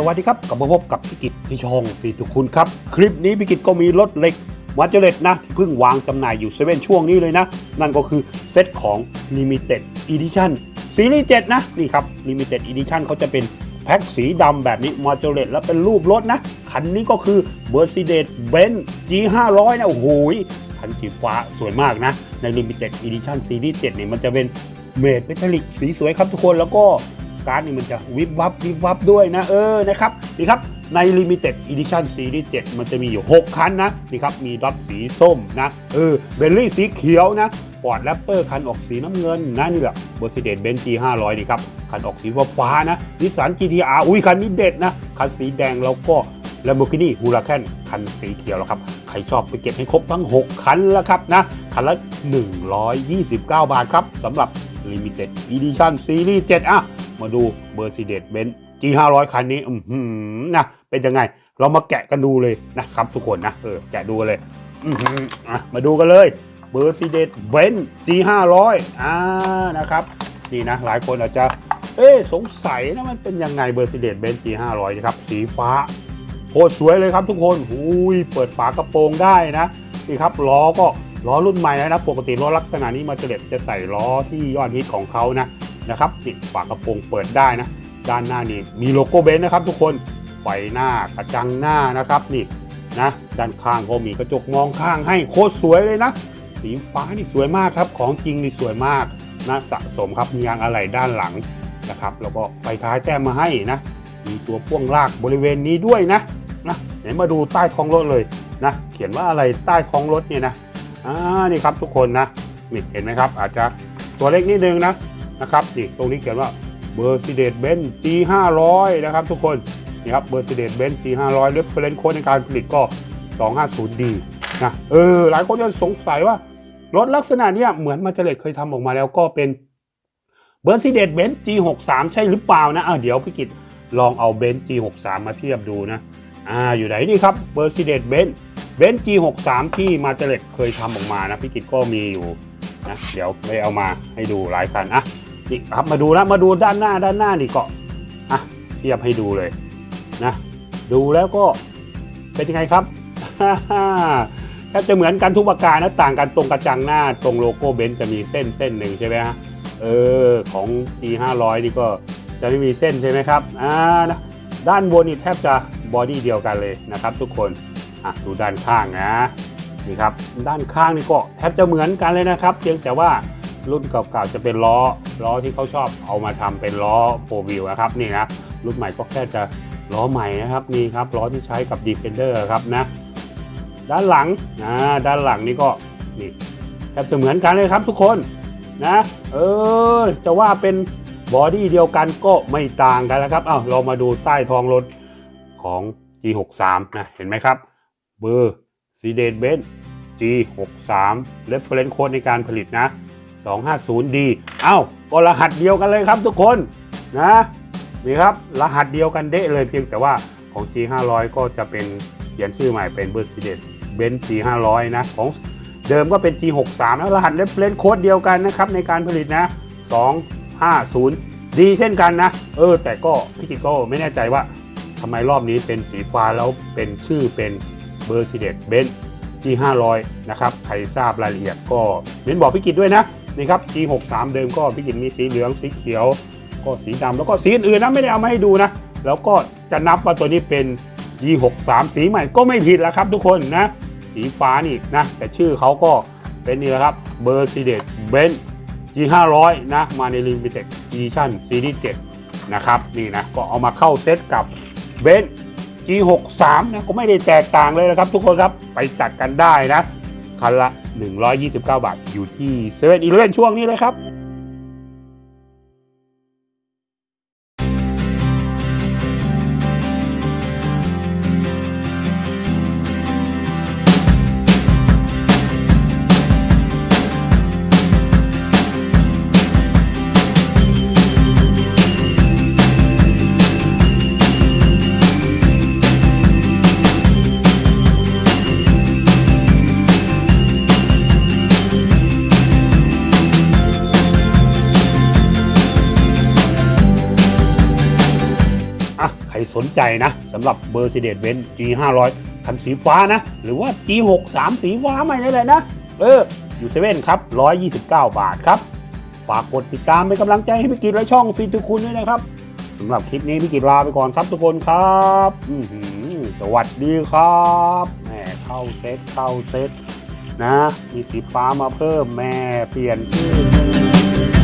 สวัสดีครับกลับมาพบกับพิกิจที่ช่องฟีทุกคุณครับ คลิปนี้พิกิจก็มีรถเหล็กมาเจเลตนะที่เพิ่งวางจำหน่ายอยู่เซเว่นช่วงนี้เลยนะ นั่นก็คือเซตของ Limited Edition ซีรีส์7นะ นี่ครับ Limited Edition เขาจะเป็นแพ็คสีดำแบบนี้มาเจเลตแล้วเป็นรูปรถนะ คันนี้ก็คือ Mercedes-Benz G500 นะ โอ้โหคันสีฟ้าสวยมากนะ ใน Limited Edition ซีรีส์7เนี่ยมันจะเป็นเมดเมทัลลิกสีสวยครับทุกคนแล้วก็ การ์ดนี่มันจะวิบวับวิบวับด้วยนะเออนะครับนี่ครับใน Limited Edition Series 7มันจะมีอยู่ 6 คันนะนี่ครับมีดอทสีส้มนะเออเบลลี่สีเขียวนะปอร์ดแรปเปอร์คันออกสีน้ำเงินนะนี่แหละ Mercedes-Benz G500 นี่ครับคันออกสีฟ้านะนิสสัน GTR อุ้ยคันนี้เด็ดนะคันสีแดงแล้วก็ Lamborghini Huracan คันสีเขียวแล้วครับ ใครชอบไปเก็บให้ครบทั้ง 6 คันแล้วครับนะ คันละ 129 บาทครับสำหรับ Limited Edition Series 7 อะ มาดู Mercedes-Benz G500 คันนี้อือหือนะเป็นยังไง เรามาแกะกันดูเลยนะครับทุกคนนะเออแกะดูกันเลยอือหืออะมาดูกันเลย Mercedes-Benz G500 อ่านะครับนี่นะหลายคนอาจจะเอ๊สงสัยนะมันเป็นยังไง Mercedes-Benz G500 นะครับสีฟ้าโคตรสวยเลยครับทุกคนอุ้ยเปิดฝากระโปรงได้นะนี่ครับล้อก็ล้อรุ่นใหม่นะปกติล้อลักษณะนี้มาเจเลตจะใส่ล้อที่ยอดฮิตของเขานะ นะครับติดฝากระโปรงเปิดได้นะ ด้านหน้านี่มีโลโก้เบนซ์นะครับ ทุกคนไฟหน้ากระจังหน้านะครับนี่นะด้านข้างก็มีกระจกมองข้างให้โคตรสวยเลยนะสีฟ้านี่สวยมากครับของจริงนี่สวยมากนะสะสมครับมียางอะไหล่ด้านหลังนะครับแล้วก็ไฟท้ายแต้มมาให้นะมีตัวพ่วงลากบริเวณนี้ด้วยนะนะไหนมาดูใต้ท้องรถเลยนะเขียนว่าอะไรใต้ท้องรถเนี่ยนะอ่านี่ครับทุกคนนะนี่เห็นไหมครับ อาจจะตัวเล็กนิดนึงนะ นะครับนี่ตรงนี้เขียนว่า Mercedes-Benz G500 นะครับทุกคนนี่ครับ Mercedes-Benz G500 reference code ในการผลิตก็ 250D นะเออหลายคนจะสงสัยว่ารถลักษณะนี้เหมือนมาเจเลตเคยทำออกมาแล้วก็เป็น Mercedes-Benz G63 ใช่หรือเปล่านะอะเดี๋ยวพี่กิตลองเอา Benz G63 มาเทียบดูนะอ่าอยู่ไหนนี่ครับ Mercedes-Benz Benz G63 ที่มาเจเลตเคยทำออกมานะพี่กิตก็มีอยู่นะเดี๋ยวไปเอามาให้ดูหลายคันอะ นี่ครับมาดูนะมาดูด้านหน้าด้านหน้านี่เก็อะเทียบให้ดูเลยนะดูแล้วก็เป็นยังไงครับแทบจะเหมือนกันทุกประการนะต่างกันตรงกระจังหน้าตรงโลโก้เบนซ์จะมีเส้นเส้นหนึ่งใช่ไหมฮะเออของ G500 นี่ก็จะไม่มีเส้นใช่ไหมครับอ่านะด้านบนนี่แทบจะบอดี้เดียวกันเลยนะครับ ทุกคนอะดูด้านข้างนะนี่ครับด้านข้างนี่ก็แทบจะเหมือนกันเลยนะครับเพียงแต่ว่า รุ่นเก่าๆจะเป็นล้อล้อที่เขาชอบเอามาทำเป็นล้อโฟวิวนะครับนี่นะรุ่นใหม่ก็แค่จะล้อใหม่นะครับนี่ครับล้อที่ใช้กับ Defender ครับนะด้านหลังนะด้านหลังนี่ก็นี่แทบจะเหมือนกันเลยครับทุกคนนะเออจะว่าเป็นบอดี้เดียวกันก็ไม่ต่างกันแล้วครับเอ้าเรามาดูใต้ท้องรถของ G63 นะเห็นไหมครับเบอร์ซีเดนเบน G63 reference code ในการผลิตนะ 250D เอ้าก็รหัสเดียวกันเลยครับทุกคนนะนี่ครับรหัสเดียวกันเดะเลยเพียงแต่ว่าของ G500 ก็จะเป็นเขียนชื่อใหม่เป็น Mercedes Benz G500 นะของเดิมก็เป็น G63 แล้วรหัส reference code เดียวกันนะครับในการผลิตนะ 250D เช่นกันนะ เออ แต่ก็พี่จิตก็ไม่แน่ใจว่าทำไมรอบนี้เป็นสีฟ้าแล้วเป็นชื่อเป็น Mercedes-Benz G500 นะครับ ใครทราบรายละเอียดก็เม้นบอกพี่กิจด้วยนะ นี่ครับ G63 เดิมก็พี่กิจมีสีเหลืองสีเขียว ก็สีดำแล้วก็สีอื่นๆนะไม่ได้เอามาให้ดูนะ แล้วก็จะนับว่าตัวนี้เป็น G63 สีใหม่ก็ไม่ผิดแล้วครับทุกคนนะ สีฟ้านี่นะ แต่ชื่อเขาก็เป็นนี่แหละครับ Mercedes-Benz G500 นะมาใน Limited Edition Series 7นะครับนี่นะก็เอามาเข้าเซตกับ b e n G63 นะก็ไม่ได้แตกต่างเลยนะครับทุกคนครับไปจัดกันได้นะ คันละ 129 บาทอยู่ที่เซเว่นอีเลช่วงนี้เลยครับ ใครสนใจนะสำหรับ Mercedes-Benz G500 คันสีฟ้านะ หรือว่า G63 สีฟ้าใหม่นี่แหละนะ เออ อยู่เซเว่นครับ 129 บาทครับ ฝากกดติดตามเป็นกำลังใจให้พี่กิจและช่องฟีทุกคุณด้วยนะครับสำหรับคลิปนี้พี่กิจลาไปก่อนครับทุกคนครับสวัสดีครับแหม่เข้าเซตเข้าเซตนะ มีสีฟ้ามาเพิ่มแม่เปลี่ยนชื่อ